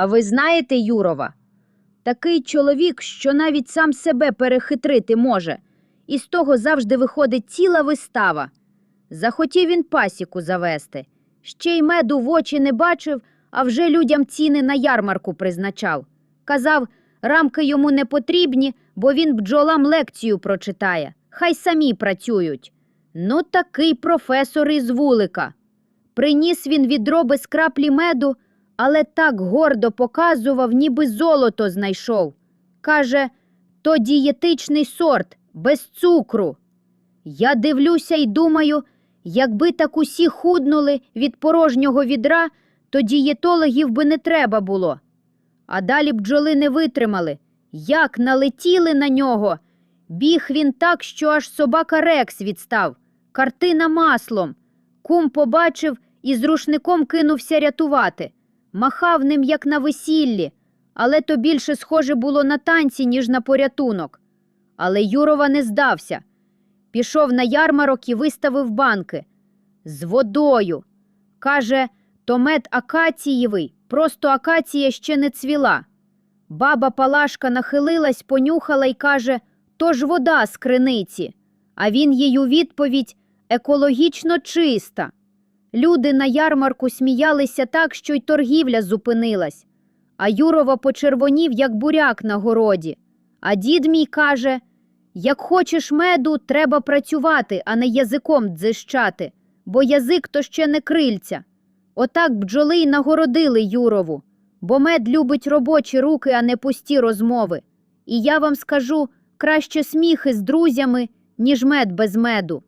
А ви знаєте Юрова? Такий чоловік, що навіть сам себе перехитрити може, і з того завжди виходить ціла вистава. Захотів він пасіку завести. Ще й меду в очі не бачив, а вже людям ціни на ярмарку призначав. Казав, рамки йому не потрібні, бо він бджолам лекцію прочитає. Хай самі працюють. Ну, такий професор із вулика. Приніс він відро без краплі меду, але так гордо показував, ніби золото знайшов. Каже, то дієтичний сорт, без цукру. Я дивлюся і думаю, якби так усі худнули від порожнього відра, то дієтологів би не треба було. А далі бджоли не витримали. Як налетіли на нього. Біг він так, що аж собака Рекс відстав. Картина маслом. Кум побачив і з рушником кинувся рятувати. Махав ним, як на весіллі, але то більше схоже було на танці, ніж на порятунок. Але Юрова не здався. Пішов на ярмарок і виставив банки. З водою. Каже, то мед акацієвий, просто акація ще не цвіла. Баба Палашка нахилилась, понюхала й каже, то ж вода з криниці. А він їй у відповідь екологічно чиста. Люди на ярмарку сміялися так, що й торгівля зупинилась. А Юрова почервонів, як буряк на городі. А дід мій каже: як хочеш меду, треба працювати, а не язиком дзищати, бо язик то ще не крильця. Отак бджоли й нагородили Юрову, бо мед любить робочі руки, а не пусті розмови. І я вам скажу краще сміхи з друзями, ніж мед без меду.